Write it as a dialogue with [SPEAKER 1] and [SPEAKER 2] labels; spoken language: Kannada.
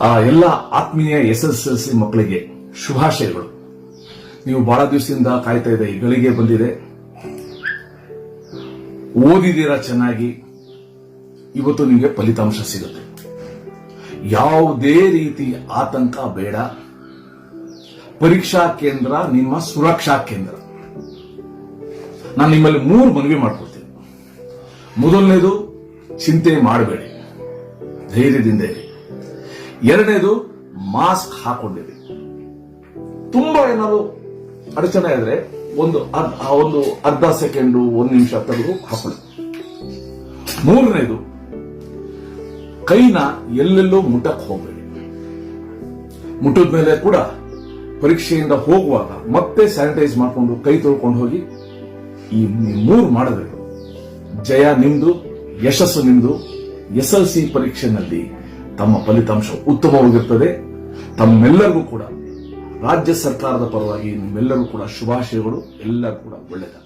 [SPEAKER 1] ಆ ಎಲ್ಲ ಆತ್ಮೀಯ ಎಸ್ ಎಸ್ ಎಲ್ ಸಿ ಮಕ್ಕಳಿಗೆ ಶುಭಾಶಯಗಳು. ನೀವು ಬಹಳ ದಿವಸದಿಂದ ಕಾಯ್ತಾ ಇದೆ ಈ ಗಳಿಗೆ ಬಂದಿದೆ. ಓದಿದ್ದೀರಾ ಚೆನ್ನಾಗಿ, ಇವತ್ತು ನಿಮಗೆ ಫಲಿತಾಂಶ ಸಿಗುತ್ತೆ. ಯಾವುದೇ ರೀತಿ ಆತಂಕ ಬೇಡ. ಪರೀಕ್ಷಾ ಕೇಂದ್ರ, ನಿಮ್ಮ ಸುರಕ್ಷಾ ಕೇಂದ್ರ. ನಾನು ನಿಮ್ಮಲ್ಲಿ ಮೂರು ಮನವಿ ಮಾಡ್ಕೊಡ್ತೀನಿ. ಮೊದಲನೇದು, ಚಿಂತೆ ಮಾಡಬೇಡಿ. ಧೈರ್ಯದಿಂದ ಇರಿ. ಎರಡನೇದು ಮಾಸ್ಕ್ ಹಾಕೊಂಡಿರಿ. ತುಂಬಾ ಏನಾದ್ರು ಅಡಚಣೆ ಆದ್ರೆ ಒಂದು ಒಂದು ಅರ್ಧ ಸೆಕೆಂಡು, ಒಂದು ನಿಮಿಷ ತೆಗೆದು ಹಾಕೊಳ್ಳಿ. ಮೂರನೇದು, ಕೈನ ಎಲ್ಲೆಲ್ಲೋ ಮುಟ್ಟಕ್ ಹೋಗಬೇಡಿ. ಮುಟ್ಟದ ಮೇಲೆ ಕೂಡ ಪರೀಕ್ಷೆಯಿಂದ ಹೋಗುವಾಗ ಮತ್ತೆ ಸ್ಯಾನಿಟೈಸ್ ಮಾಡಿಕೊಂಡು ಕೈ ತೊಳ್ಕೊಂಡು ಹೋಗಿ ಈ ಮೂರು ಮಾಡಬೇಕು. ಜಯ ನಿಮ್ದು, ಯಶಸ್ಸು ನಿಮ್ದು, ಎಸ್ ಎಲ್ ಸಿ ಪರೀಕ್ಷೆನಲ್ಲಿ. ತಮ್ಮ ಫಲಿತಾಂಶ ಉತ್ತಮವಾಗಿರ್ತದೆ ತಮ್ಮೆಲ್ಲರಿಗೂ ಕೂಡ ರಾಜ್ಯ ಸರ್ಕಾರದ ಪರವಾಗಿ ನಿಮ್ಮೆಲ್ಲರಿಗೂ ಕೂಡ ಶುಭಾಶಯಗಳು. ಎಲ್ಲರೂ ಕೂಡ ಒಳ್ಳೆಯದ